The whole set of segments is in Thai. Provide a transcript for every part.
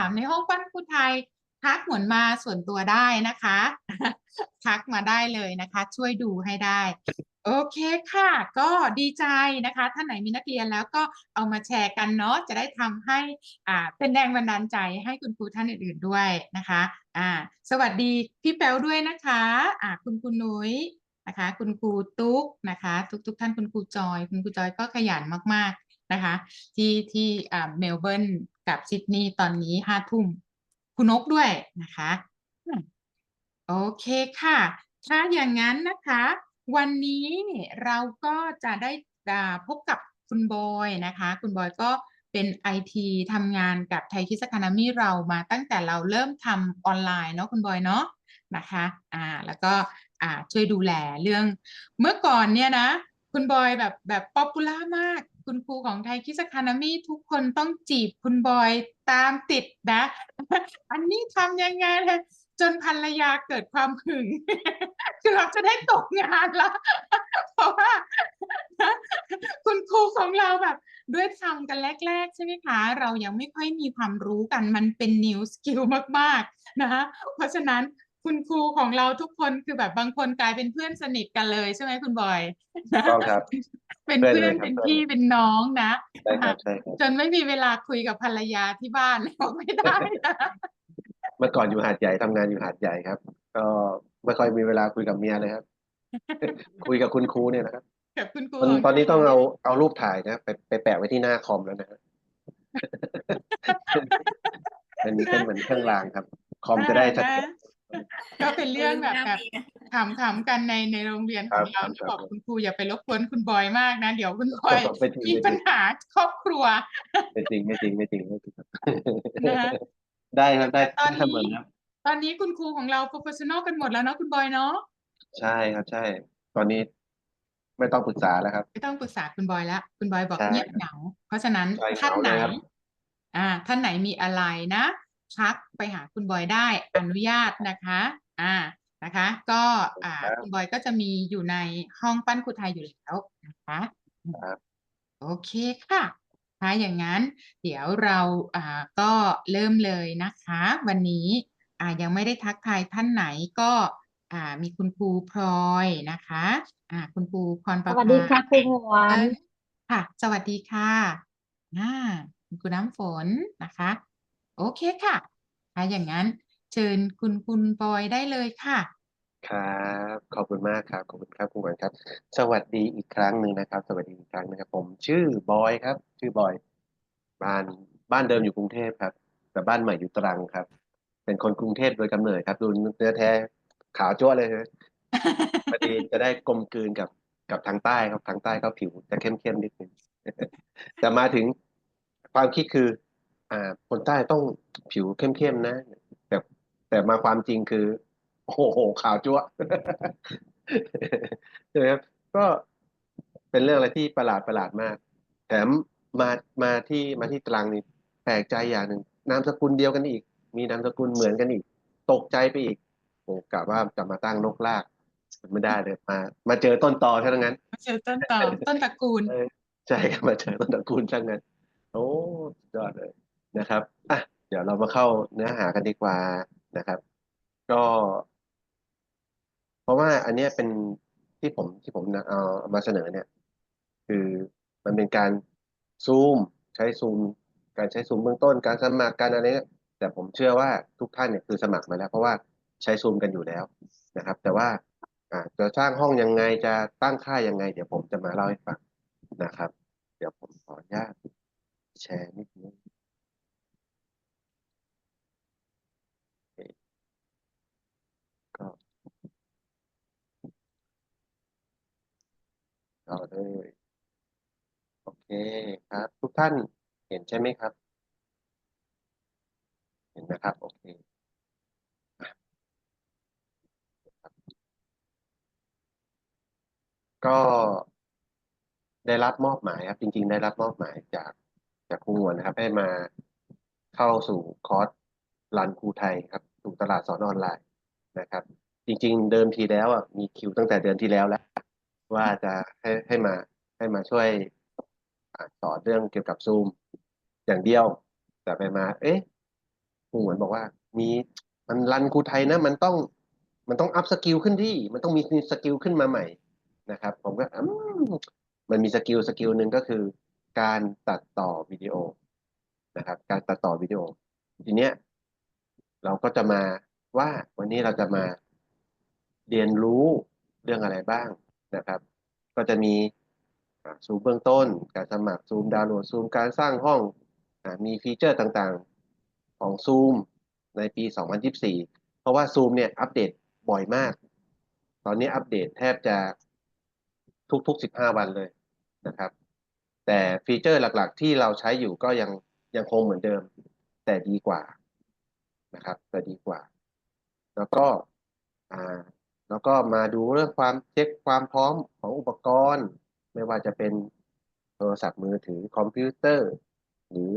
ามในห้องปั้นครูไทยทักหวนมาส่วนตัวได้นะคะ ทักมาได้เลยนะคะ ช่วยดูให้ได้ โอเคค่ะ ก็ดีใจนะคะท่านไหนมีนักเรียนแล้วก็เอามาแชร์กันเนาะจะได้ทำให้อ่าเป็นแรงบันดาลใจให้คุณครูท่านอื่น ๆด้วยนะคะอ่าสวัสดีพี่แป๊วด้วยนะคะอ่าคุณครูนุ้ยนะคะ คุณครูตุ๊กนะคะ ทุกๆท่านคุณครูจอย คุณครูจอยก็ขยันมากๆนะคะ ที่ที่อ่าเมลเบิร์น กับซิดนีย์ตอนนี้ห้าทุ่มคุณนกด้วยนะคะโอเคค่ะ ถ้าอย่างนั้นนะคะ วันนี้เราก็จะได้พบกับคุณบอยนะคะ คุณบอยก็เป็นไอทีทำงานกับไทยคิสคานามีเรามาตั้งแต่เราเริ่มทำออนไลน์เนาะคุณบอยเนาะนะคะอ่าแล้วก็อ่าช่วยดูแลเรื่อง เมื่อก่อนเนี่ยนะ คุณบอยแบบแบบป๊อปปูล่ามาก คุณครูของไทยคิสคานามีทุกคนต้องจีบคุณบอยตามติดนะ อันนี้ทำยังไงจนภรรยาเกิดความหึง คือเราจะได้ตกงานแล้วเพราะว่าคุณครูของเราแบบ ด้วยทำกันแรก ๆ ใช่ไหมคะ เรายังไม่ค่อยมีความรู้กันมันเป็น new skill มาก ๆ นะคะเพราะฉะนั้น คุณครูของเราทุกคนคือแบบบางคนกลายเป็นเพื่อนสนิทกันเลยใช่ไหมคุณบอยถูกต้องครับ เป็นเพื่เพื่ออนนเลยครับเป็นเพื่อนพี่เป็นน้องนะใช่ครับใช่ครับจนไม่มีเวลาคุยกับภรรยาที่บ้านบอกไม่ได้นะเมื่อก่อนอยู่หาดใหญ่ทำงานอยู่หาดใหญ่ครับ ก็ไม่ค่อยมีเวลาคุยกับเมียเลยครับ คุยกับคุณครูเนี่ยนะครับกับคุณครูตอนของตอนนี้ต้องเราเอาเอารูปถ่ายนะไปไปแปะไว้ที่หน้าคอมแล้วนะฮะเป็นเป็นเหมือนเครื่องรางครับ คอมจะได้ชัดเจนนะ ก็เป็นเรื่องแบบหน้าแบบเมียขำๆกันในในโรงเรียนของครัเราบครับบอกคุณครูอย่าไปรบกวนคุณบอยมากนะเดี๋ยวคุณบอยไม่จริงมีไม่จปัริญงหาครอบครัวไม่จริงไม่จริงไม่จริงไม่จริงครับนะฮะได้ครับได้ตอนนี้เสมอครับตอนนี้คุณครูของเรา professional กันหมดแล้วเนาะคุณบอยเนาะใช่ครับใช่ ตอนนี้ไม่ต้องปรึกษาแล้วครับ ไม่ต้องปรึกษาคุณบอยแล้วคุณบอยบอกใช่เงียบเหงาเพราะฉะนั้นใช่ท่านเหงาไหนเลยครับอ่าท่านไหนมีอะไรนะ ทักไปหาคุณบอยได้อนุญาตนะคะอ่านะคะ ก็อ่าครับคุณบอยก็จะมีอยู่ในห้องปั้นครูไทยอยู่แล้วนะคะครับโอเคค่ะถ้าอย่างนั้น เดี๋ยวเราอ่าก็เริ่มเลยนะคะ วันนี้อ่ายังไม่ได้ทักทายท่านไหนก็อ่ามีคุณครูพลอยนะคะอ่าคุณครูพรประสวัสดีค่ะภาครูหวานค่ะ สวัสดีค่ะอ่าคุณครูน้ำฝนนะคะ โอเคค่ะถ้าอย่างนั้นเชิญคุณคุณปอยได้เลยค่ะ ครับ ขอบคุณมากครับ ขอบคุณครับคุณหวานครับ สวัสดีอีกครั้งหนึ่งนะครับ สวัสดีอีกครั้งนะครับ ผมชื่อบอยครับ ชื่อบอย บ้านบ้านเดิมอยู่กรุงเทพครับ แต่บ้านใหม่อยู่ตรังครับ เป็นคนกรุงเทพโดยกำเนิดครับ ดูเนื้อแท้ขาวจั๊วเลยนะพอดีจะได้กลมกลืนกับกับทางใต้ครับทางใต้ก็ผิวจะเข้มเข้มนิดนึงแต่มาถึงความคิดคือ อ่าคนใต้ต้องผิวเข้มเข้มๆนะ แต่แต่มาความจริงคือ โอ้โหขาวจั๊วะใช่ไหมครับก็เป็นเรื่องอะไรที่ประหลาดประหลาดมาก แถมมามาที่มาที่ตรังนี่แปลกใจอย่างหนึ่งนามสกุลเดียวกันอีก มีนามสกุลเหมือนกันอีก ตกใจไปอีกโอ้กะว่าจะมาตั้งนกลากไม่ได้เลยมา มาเจอต้นตอเท่านั้นมาเจอต้นต่อต้นตระกูลเออใช่ครับมาเจอต้นตระกูลช่างนั้นโอ้สุดยอดเลย นะครับอะเดี๋ยวเรามาเข้าเนื้อหากันดีกว่านะครับ ก็ เพราะว่าอันเนี้ยเป็นที่ผมที่ผมเอามาเสนอเนี่ย คือมันเป็นการซูมใช้ซูม การใช้ซูมเบื้องต้นการสมัครการอะไรเนี่ยแต่ผมเชื่อว่าทุกท่านเนี่ยคือสมัครมาแล้ว เพราะว่าใช้ซูมกันอยู่แล้วนะครับ แต่ว่าอ่าจะสร้างห้องยังไงจะตั้งค่ายังไง เดี๋ยวผมจะมาเล่าให้ฟังนะครับ เดี๋ยวผมขออนุญาตแชร์นิดนึงโอเคก็ ต่อเลยโอเคครับ ทุกท่านเห็นใช่ไหมครับ เห็นนะครับ โอเคก็ได้รับมอบหมายครับ จริง ๆ ได้รับมอบหมายจากจากครูหนวนะครับ ให้มาเข้าสู่คอร์สรันครูไทยครับสู่ตลาดสอนออนไลน์นะครับ จริง ๆ เดิมทีแล้วอะมีคิวตั้งแต่เดือนที่แล้วแล้ว ว่าจะให้ให้มาให้มาช่วยสอนเรื่องเกี่ยวกับซูมอย่างเดียว แต่ไปมา เอ๊ะครูเหมือนบอกว่า มีมันรันครูไทยนะ มันต้อง มันต้องอัพสกิลขึ้นที่ มันต้องมีสกิลขึ้นมาใหม่นะครับ ผมก็มมันมีสกิลสกิลหนึ่งก็คือ การตัดต่อวิดีโอนะครับ การตัดต่อวิดีโอ ทีเนี้ย เราก็จะมาว่าวันนี้เราจะมาเรียนรู้เรื่องอะไรบ้าง นะครับ ก็จะมีซูมเบื้องต้น การสมัครซูมดาวน์โหลดซูมการสร้างห้องอมีฟีเจอร์ต่างๆของซูมในปี 2024 เพราะว่าซูมเนี่ยอัปเดตบ่อยมาก ตอนนี้อัปเดตแทบจะทุกๆ 15 วันเลยนะครับ แต่ฟีเจอร์หลักๆ ที่เราใช้อยู่ก็ยังยังคงเหมือนเดิม แต่ดีกว่านะครับ แต่ดีกว่า แล้วก็ แล้วก็มาดูเรื่องความเช็คความพร้อมของอุปกรณ์ ไม่ว่าจะเป็นโทรศัพท์มือถือคอมพิวเตอร์ หรือ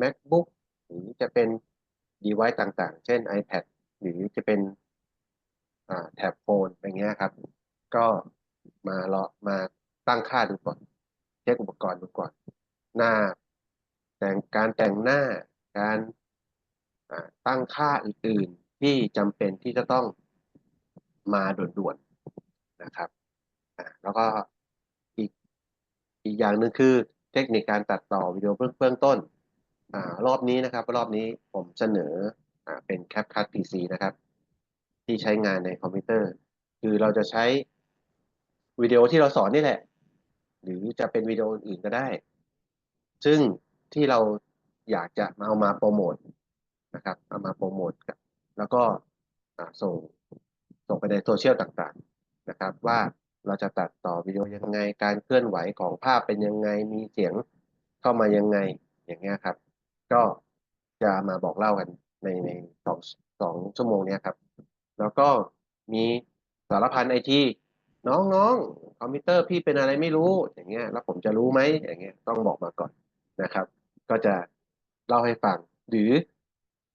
MacBook หรือจะเป็น device ต่างๆ เช่น iPad หรือจะเป็นแท็บโฟนอย่างเงี้ยครับ ก็มาเลอมาตั้งค่าดูก่อน เช็คอุปกรณ์ดูก่อน หน้า แต่งการแต่งหน้าการตั้งค่าอื่นๆ ที่จำเป็นที่จะต้อง มาด่วนๆนะครับแล้วก็อีกอีกอย่างหนึ่งคือเทคนิคการตัดต่อวิดีโอเบื้องเบื้อต้นอรอบนี้นะครับ รอบนี้ผมเสนออเป็น CapCut PC นะครับ ที่ใช้งานในคอมพิวเตอร์ คือเราจะใช้วิดีโอที่เราสอนนี่แหละ หรือจะเป็นวิดีโออื่นก็ได้ ซึ่งที่เราอยากจะมาเอามาโปรโมทนะครับ เอามาโปรโมทกับแล้วก็ส่ง ส่งไปในโซเชียลต่างๆนะครับว่าเราจะตัดต่อวิดีโอยังไง การเคลื่อนไหวของภาพเป็นยังไง มีเสียงเข้ามายังไง อย่างเงี้ยครับ ก็จะมาบอกเล่ากันในในสองสองชั่วโมงเนี้ยครับ แล้วก็มีสารพันไอทีน้องน้องคอมพิวเตอร์พี่เป็นอะไรไม่รู้ อย่างเงี้ย แล้วผมจะรู้ไหมอย่างเงี้ย ต้องบอกมาก่อนนะครับ ก็จะเล่าให้ฟัง หรือ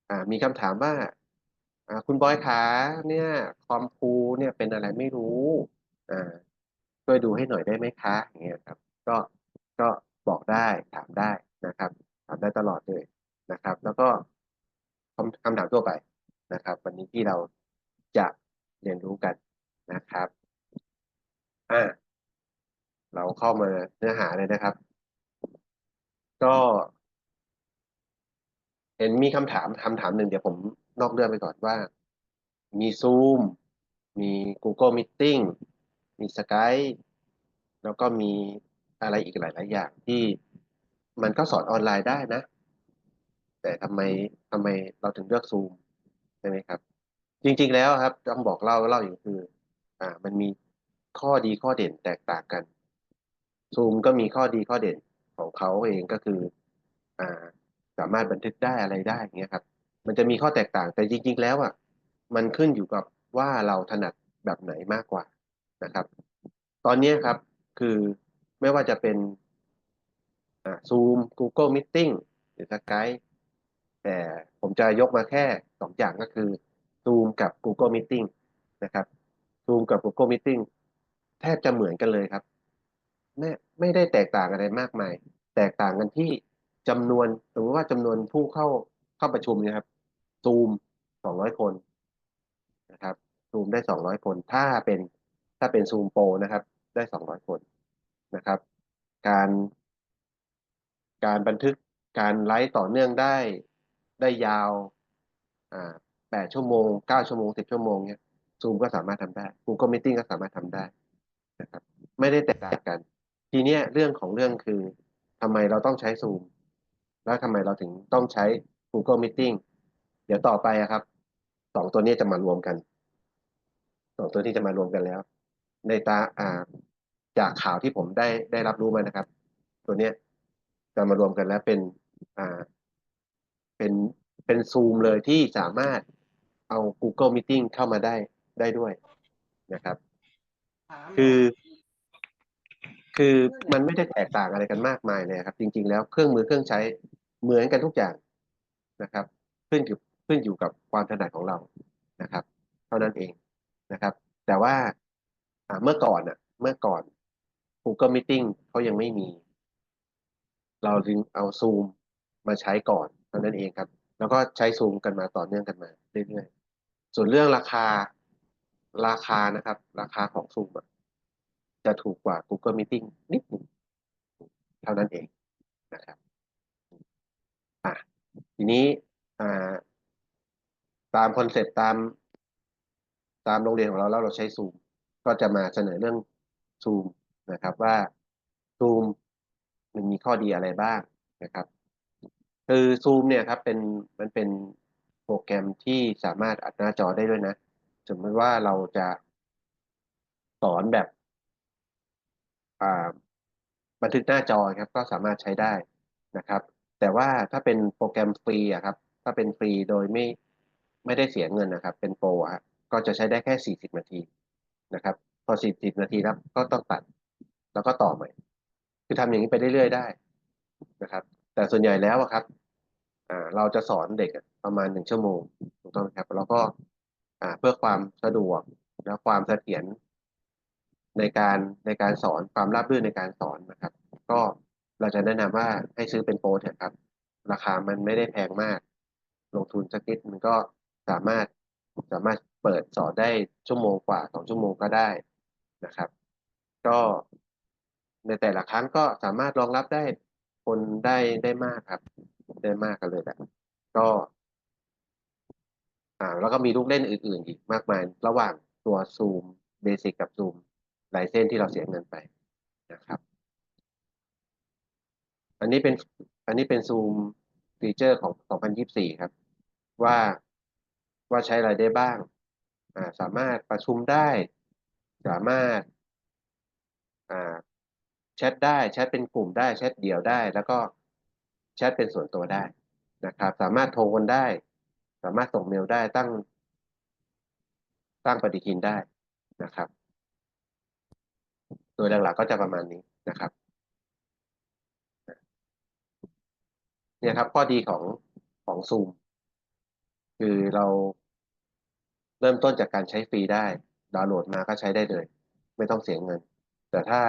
อ่ามีคำถามว่า อ่าคุณบอยขาเนี่ยคอมพูเนี่ยเป็นอะไรไม่รู้อ่าช่วยดูให้หน่อยได้ไหมคะอย่างเงี้ยครับก็ก็บอกได้ถามได้นะครับถามได้ตลอดเลยนะครับ แล้วก็คำคำถามทั่วไปนะครับ วันนี้ที่เราจะเรียนรู้กันนะครับอ่าเราเข้ามาเนื้อหาเลยนะครับ ก็ เห็นมีคำถามคำถามหนึ่งเดี๋ยวผม นอกเรื่องไปก่อนว่า มี Zoom มี Google Meeting มี Skype แล้วก็มีอะไรอีกหลาย ๆ อย่างที่มันก็สอนออนไลน์ได้นะ แต่ทำไมทำไมเราถึงเลือก Zoom ใช่ไหมครับ จริง ๆ แล้วครับต้องบอกเล่าเล่าอย่างคือ อ่า มันมีข้อดีข้อเด่นแตกต่างกัน Zoom ก็มีข้อดีข้อเด่นของเขาเองก็คือ อ่า สามารถบันทึกได้อะไรได้อย่างเงี้ยครับ มันจะมีข้อแตกต่างแต่จริง ๆ แล้วอะมันขึ้นอยู่กับว่าเราถนัดแบบไหนมากกว่านะครับ ตอนนี้ครับคือไม่ว่าจะเป็นอ่า Zoom Google Meeting หรือ Skype แต่ผมจะยกมาแค่สองอย่างก็คือ Zoom กับ Google Meeting นะครับ Zoom กับ Google Meeting แทบจะเหมือนกันเลยครับ ไม่ไม่ได้แตกต่างอะไรมากมาย แตกต่างกันที่จำนวนสมมติว่าจำนวนผู้เข้าเข้าประชุมนะครับ Zoom 200คนนะครับ Zoom ได้200คน ถ้าเป็นถ้าเป็น Zoom Pro นะครับ ได้200คนนะครับ การการบันทึกการไลฟ์ต่อเนื่องได้ได้ยาวอ่า8ชั่วโมง9ชั่วโมง10ชั่วโมงเนี้ย Zoom ก็สามารถทำได้ Google Meeting ก็สามารถทำได้นะครับ ไม่ได้แตกต่างกัน ทีเนี้ยเรื่องของเรื่องคือทำไมเราต้องใช้ Zoom แล้วทำไมเราถึงต้องใช้ Google Meeting เดี๋ยวต่อไปอะครับสองตัวนี้จะมารวมกันสองตัวนี้จะมารวมกันแล้ว ในตาอ่าจากข่าวที่ผมได้ได้รับรู้มานะครับ ตัวเนี้ยจะมารวมกันแล้วเป็นอ่าเป็นเป็นซูมเลยที่สามารถเอา Google Meeting เข้ามาได้ได้ด้วยนะครับ คือ คือมันไม่ได้แตกต่างอะไรกันมากมายเลยครับ จริง ๆ แล้วเครื่องมือเครื่องใช้เหมือนกันทุกอย่างนะครับ ขึ้นอยู่ ขึ้นอยู่กับความถนัดของเรานะครับ เท่านั้นเองนะครับ แต่ว่าเมื่อก่อนอะ เมื่อก่อน Google Meeting เขายังไม่มี เราจึงเอา Zoom มาใช้ก่อนเท่านั้นเองครับ แล้วก็ใช้ซูมกันมาต่อเนื่องกันมาเรื่อยๆส่วนเรื่องราคาราคานะครับ ราคาของซูมอะจะถูกกว่า Google Meeting นิดนึงเท่านั้นเองนะครับอะทีนี้อ่า ตามคอนเซ็ปต์ตาม ตามโรงเรียนของเราแล้วเราใช้ซูมก็จะมาเสนอเรื่องซูมนะครับว่าซูมมันมีข้อดีอะไรบ้างนะครับ คือซูมเนี่ยครับเป็นมันเป็นโปรแกรมที่สามารถอัดหน้าจอได้ด้วยนะสมมติว่าเราจะสอนแบบอ่าบันทึกหน้าจอครับ ก็สามารถใช้ได้นะครับ แต่ว่าถ้าเป็นโปรแกรมฟรีอะครับ ถ้าเป็นฟรีโดยไม่ ไม่ได้เสียเงินนะครับ เป็นโปรอะก็จะใช้ได้แค่ 40 นาทีนะครับ พอ 40 นาทีแล้วก็ต้องตัด แล้วก็ต่อใหม่ คือทำอย่างนี้ไปเรื่อยๆได้นะครับ แต่ส่วนใหญ่แล้วครับอ่าเราจะสอนเด็กประมาณหนึ่งชั่วโมงถูกต้องไหมครับ แล้วก็อ่าเพื่อความสะดวกและความเสถียรในการในการสอนความราบรื่นในการสอนนะครับ ก็เราจะแนะนำว่าให้ซื้อเป็นโปรเถอะครับ ราคามันไม่ได้แพงมาก ลงทุนสักนิดมันก็ สามารถสามารถเปิดสอนได้ชั่วโมงกว่าสองชั่วโมงก็ได้นะครับ ก็ในแต่ละครั้งก็สามารถรองรับได้คนได้ได้มากครับ ได้มากกันเลยแหละก็อ่าแล้วก็มีลูกเล่นอื่น ๆ อีกมากมาย ระหว่างตัวซูมเบสิกกับซูมหลายเส้นที่เราเสียเงินไปนะครับ อันนี้เป็นอันนี้เป็นซูมฟีเจอร์ของ 2024 ครับ ว่า ว่าใช้อะไรได้บ้างาสามารถประชุมได้ สามารถาแชทได้ แชทเป็นกลุ่มได้ แชทเดี่ยวได้ แล้วก็แชทเป็นส่วนตัวได้นะครับ สามารถโทรกันได้ สามารถส่งเมลได้ ตั้ง ตั้งปฏิทินได้นะครับ โดยหลักๆก็จะประมาณนี้นะครับ เนี่ยครับข้อดีของของซูมคือเรา เริ่มต้นจากการใช้ฟรีได้ ดาวน์โหลดมาก็ใช้ได้เลย ไม่ต้องเสียเงิน แต่ถ้า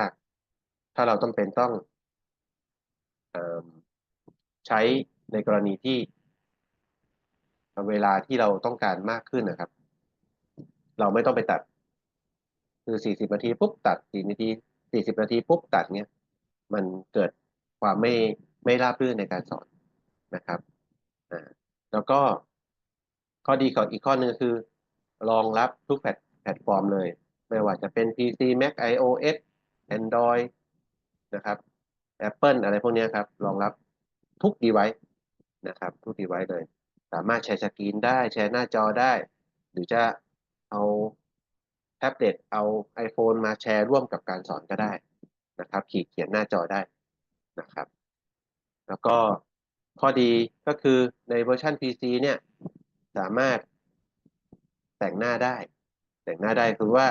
ถ้าเราต้องเป็นต้องอใช้ในกรณีที่เวลาที่เราต้องการมากขึ้นนะครับ เราไม่ต้องไปตัด คือ 40 นาทีปุ๊บตัด 4 นาที 40 นาทีปุ๊บตัดเนี้ย มันเกิดความไม่ไม่ราบรื่นในการสอนนะครับ อ่า แล้วก็ข้อดีของอีกข้อหนึ่งคือ รองรับทุกแพลตฟอร์มเลย ไม่ว่าจะเป็น PC Mac iOS Android นะครับ Apple อะไรพวกนี้ครับ รองรับทุก device นะครับ ทุก device เลย สามารถแชร์สกรีนได้แชร์หน้าจอได้ หรือจะเอาแท็บเล็ตเอา iPhone มาแชร์ร่วมกับการสอนก็ได้นะครับ ขีดเขียนหน้าจอได้นะครับ แล้วก็ข้อดีก็คือในเวอร์ชัน PC เนี่ย สามารถ แต่งหน้าได้ แต่งหน้าได้คือว่า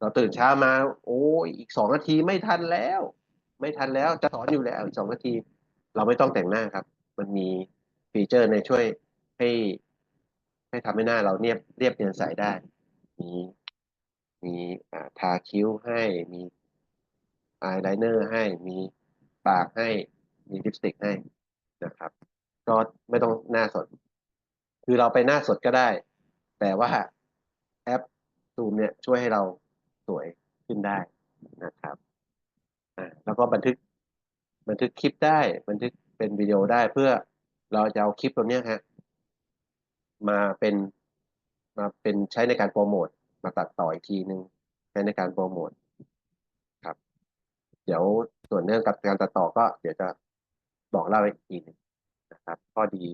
เราตื่นเช้ามา โอ้ยอีกสองนาทีไม่ทันแล้ว ไม่ทันแล้วจะสอนอยู่แล้วอีกสองนาที เราไม่ต้องแต่งหน้าครับ มันมีฟีเจอร์ในช่วยให้ให้ทำให้หน้าเราเนียบเรียบเนียนใสได้ มีมีอ่าทาคิ้วให้มีอายไลเนอร์ให้มีปากให้มีลิปสติกให้นะครับ ก็ไม่ต้องหน้าสด คือเราไปหน้าสดก็ได้ แต่ว่า แอปซูมเนี่ยช่วยให้เราสวยขึ้นได้นะครับอ่าแล้วก็บันทึกบันทึกคลิปได้บันทึกเป็นวิดีโอได้เพื่อเราจะเอาคลิปตรงเนี้ยฮะมาเป็นมาเป็นใช้ในการโปรโมทมาตัดต่ออีกทีหนึ่งใช้ในการโปรโมทครับ เดี๋ยวส่วนเรื่องกับการตัดต่อก็เดี๋ยวจะบอกเล่าอีกทีนึงนะครับข้อดี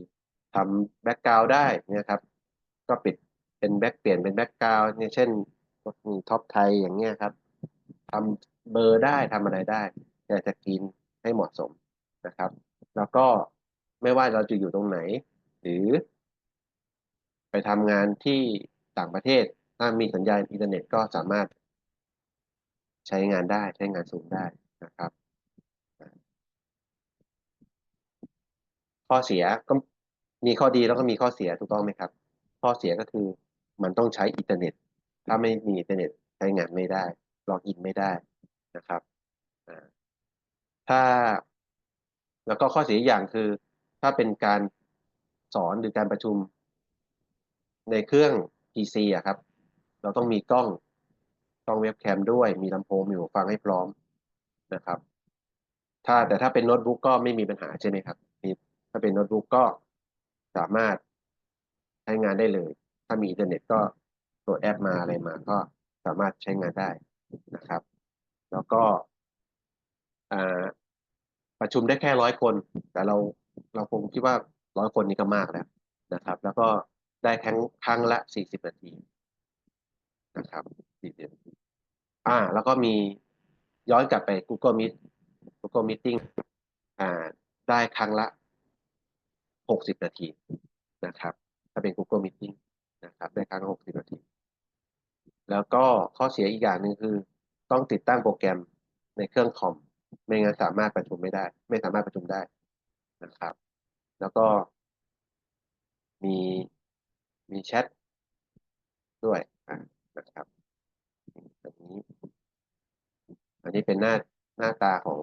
ทำแบ็กกราวด์ได้นี่ครับ ก็ปิด เป็นแบ็กเปลี่ยนเป็นแบ็กกราวด์เนี่ยเช่นมีท็อปไทยอย่างเงี้ยครับทำเบอร์ได้ทำอะไรได้แต่จะกินให้เหมาะสมนะครับ แล้วก็ไม่ว่าเราจะอยู่ตรงไหน หรือ ไปทำงานที่ต่างประเทศถ้ามีสัญญาณอินเทอร์เน็ตก็สามารถใช้งานได้ใช้งานสูงได้นะครับ ข้อเสียก็มีข้อดีแล้วก็มีข้อเสียถูกต้องไหมครับ ข้อเสียก็คือ มันต้องใช้อินเทอร์เน็ต ถ้าไม่มีอินเทอร์เน็ตใช้งานไม่ได้ล็อกอินไม่ได้นะครับอ่าถ้า แล้วก็ข้อเสียอีกอย่างคือ ถ้าเป็นการสอนหรือการประชุม ในเครื่อง PC อะครับ เราต้องมีกล้องกล้องเว็บแคมด้วย มีลำโพงมีหูฟังให้พร้อมนะครับ ถ้าแต่ถ้าเป็นโน้ตบุ๊กก็ไม่มีปัญหาใช่ไหมครับมีถ้าเป็นโน้ตบุ๊กก็สามารถใช้งานได้เลย ถ้ามีอินเทอร์เน็ตก็โหลดแอปมาอะไรมาก็สามารถใช้งานได้นะครับ แล้วก็ประชุมได้แค่ร้อยคน แต่เราเราคงคิดว่าร้อยคนนี้ก็มากแล้วนะครับ แล้วก็ได้ครั้งครั้งละสี่สิบนาทีนะครับสี่สิบนาทีอ่า แล้วก็มีย้อนกลับไป Google Meet Google Meeting อ่า ได้ครั้งละหกสิบนาทีนะครับ ถ้าเป็น Google Meeting ครับได้ครั้งละหกสิบนาที แล้วก็ข้อเสียอีกอย่างหนึ่งคือ ต้องติดตั้งโปรแกรมในเครื่องคอม ไม่งั้นสามารถประชุมไม่ได้ ไม่สามารถประชุมได้นะครับ แล้วก็มีมีแชทด้วยนะครับแบบนี้ อันนี้เป็นหน้าหน้าตาของ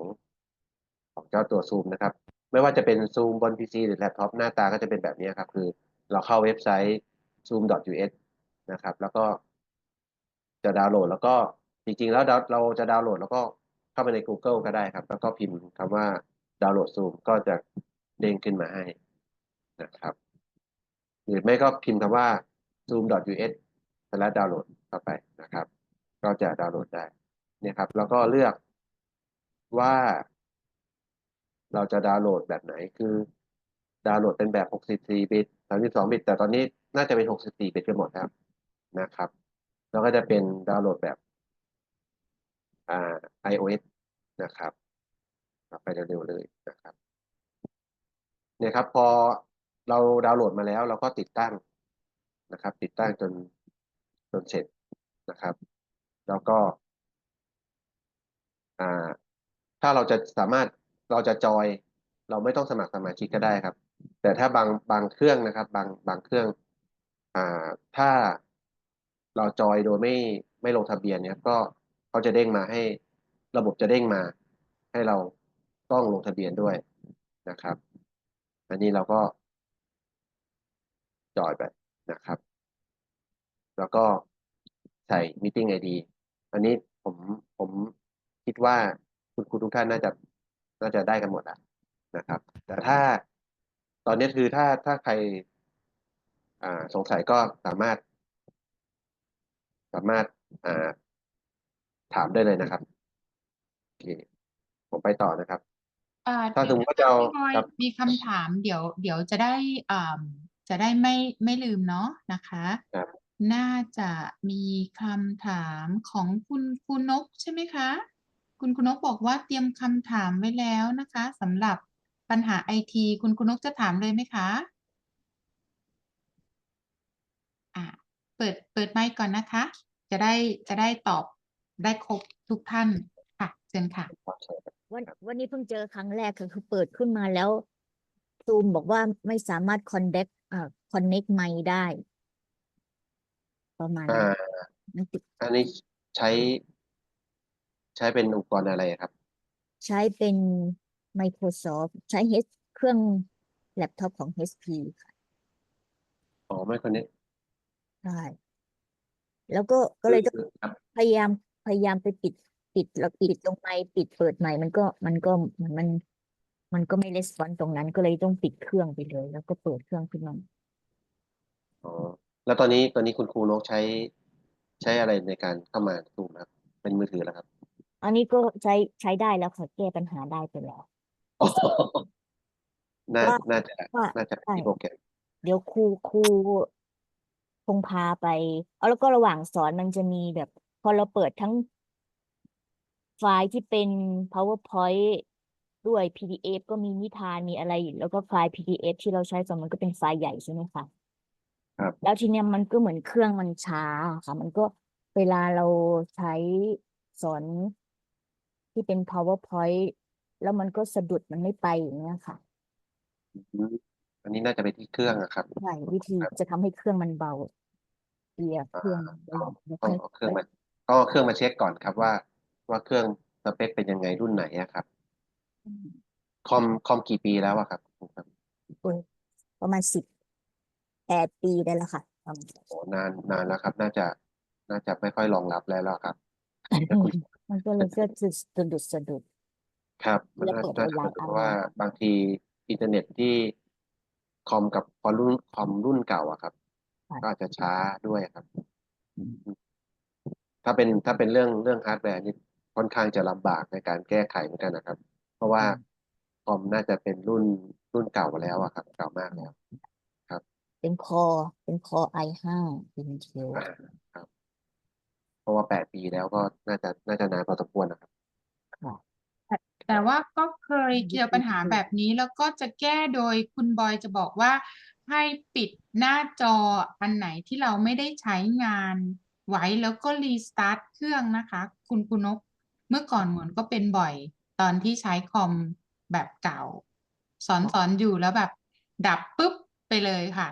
ของเจ้าตัวซูมนะครับ ไม่ว่าจะเป็นซูมบน PC หรือแล็ปท็อปหน้าตาก็จะเป็นแบบนี้ครับ คือเราเข้าเว็บไซต์ zoom.us นะครับ แล้วก็จะดาวน์โหลด แล้วก็จริงๆ แล้วเราจะดาวน์โหลด แล้วก็เข้าไปใน Google ก็ได้ครับ แล้วก็พิมพ์คำว่าดาวน์โหลดซูมก็จะเด้งขึ้นมาให้นะครับ หรือไม่ก็พิมพ์คำว่า zoom.us แล้วดาวน์โหลดเข้าไปนะครับ ก็จะดาวน์โหลดได้เนี่ยครับ แล้วก็เลือกว่า เราจะดาวน์โหลดแบบไหนคือดาวน์โหลดเป็นแบบ 64 บิต 32บิตแต่ตอนนี้น่าจะเป็น64บิตกันหมดแล้วนะครับ แล้วก็จะเป็นดาวน์โหลดแบบอ่า iOS นะครับไปเร็วๆเลยนะครับเนี่ยครับพอเราดาวน์โหลดมาแล้ว เราก็ติดตั้งนะครับ ติดตั้งจนจนเสร็จนะครับ แล้วก็อ่าถ้าเราจะสามารถเราจะจอย เราไม่ต้องสมัครสมาชิกก็ได้ครับ แต่ถ้าบางบางเครื่องนะครับ บางบางเครื่องอ่าถ้าเราจอยโดยไม่ไม่ลงทะเบียนเนี่ยก็เขาจะเด้งมาให้ระบบจะเด้งมา ให้เราต้องลงทะเบียนด้วยนะครับ อันนี้เราก็จอยไปนะครับ แล้วก็ใส่ meeting ID อันนี้ผมผมคิดว่าคุณครูทุกท่านน่าจะน่าจะได้กันหมดแล้วนะครับ แต่ถ้า ตอนนี้คือถ้าถ้าใครอ่าสงสัยก็สามารถ สามารถอ่าถามได้เลยนะครับโอเคผมไปต่อนะครับอ่าถ้าสมมติว่าจะเอาพี่บอยครับมีคำถามเดี๋ยว เดี๋ยวจะได้อ่าจะได้ไม่ไม่ลืมเนาะนะคะครับน่าจะมีคำถามของคุณคุณนกใช่ไหมคะ คุณคุณนกบอกว่าเตรียมคำถามไว้แล้วนะคะสำหรับ ปัญหาไอทีคุณคุณนกจะถามเลยไหมคะอ่าเปิดเปิดไมค์ก่อนนะคะ จะได้จะได้ตอบได้ครบทุกท่านค่ะเชิญค่ะ วันวันนี้เพิ่งเจอครั้งแรกคือคือเปิดขึ้นมาแล้วซูมบอกว่าไม่สามารถ connect เอ่อ connect ไมค์ได้ ประมาณอ่า นั้นมันติดอันนี้ใช้ ใช้เป็นอุปกรณ์อะไรครับ ใช้เป็น Microsoft ใช้ H เครื่องแล็ปท็อปของ HP ค่ะอ๋อไม่คนนี้ใช่แล้วก็ก็เลยต้องครับพยายามพยายามไปปิด ปิดแล้วปิดตรงไมค์ปิดเปิดใหม่มันก็มันก็มันมัน มันก็ไม่レスปอนตรงนั้นก็เลยต้องปิดเครื่องไปเลย แล้วก็เปิดเครื่องขึ้นมาอ๋อแล้วตอนนี้ตอนนี้คุณครูนกใช้ ใช้อะไรในการเข้ามาซูมครับ เป็นมือถือแล้วครับ อันนี้ก็ใช้ใช้ได้แล้วค่ะแก้ปัญหาได้ไปแล้วอ๋อ น่าว่าน่าจะว่าน่าจะใช่ มีโปรแกรมเดี๋ยวครูครูคงพาไป เอาแล้วก็ระหว่างสอนมันจะมีแบบ พอเราเปิดทั้งไฟล์ที่เป็น PowerPoint ด้วย PDF ก็มีนิทานมีอะไรแล้วก็ไฟล์ PDF ที่เราใช้สอนมันก็เป็นไฟล์ใหญ่ใช่ไหมคะครับ แล้วทีเนี้ยมันก็เหมือนเครื่องมันช้าค่ะ มันก็เวลาเราใช้สอนที่เป็น PowerPoint แล้วมันก็สะดุดมันไม่ไปอย่างเงี้ยค่ะอืมอันนี้น่าจะไปที่เครื่องอะครับ ใช่วิธีจะทำให้เครื่องมันเบาเกียร์เครื่องอ่าแล้วต้องค่อยเอาเครื่องมาก็เอาเครื่องมาเช็คก่อนครับว่า ว่าเครื่องสเปคเป็นยังไงรุ่นไหนอะครับ คอมคอมกี่ปีแล้วอะครับครูครับโอ้ยประมาณสิบแปดปีได้แล้วค่ะประมาณโอ้นานนานแล้วครับ น่าจะน่าจะไม่ค่อยรองรับแล้วแล้วครับแต่คุณมันก็เลยก็จะสะดุดสะดุด ครับ มันแล้วน่าเปิดน่าออนจะไลน์เพราะว่าเอาบางทีอินเทอร์เน็ตที่คอมกับคอมรุ่นคอมรุ่นเก่าอะครับก็อาจจะช้าด้วยครับถ้าเป็นถ้าเป็นเรื่องเรื่องฮาร์ดแวร์นี่ค่อนข้างจะลำบากในการแก้ไขเหมือนกันนะครับ เพราะว่าคอมน่าจะเป็นรุ่นรุ่นเก่าแล้วอะครับ เก่ามากแล้วเป็นคอเป็นคอไอห้าเป็นเทลอ่าครับ เพราะว่าแปดปีแล้วก็น่าจะน่าจะนานพอสมควรนะครับ แต่ว่าก็เคยอืมเจอปัญหาแบบนี้แล้วก็จะแก้โดยคุณบอยจะบอกว่า ให้ปิดหน้าจออันไหนที่เราไม่ได้ใช้งานไว้แล้วก็รีสตาร์ทเครื่องนะคะ คุณคุณนกเมื่อก่อนเหมือนก็เป็นบ่อย ตอนที่ใช้คอมแบบเก่า สอนสอนอยู่แล้วแบบ ดับปุ๊บไปเลยค่ะ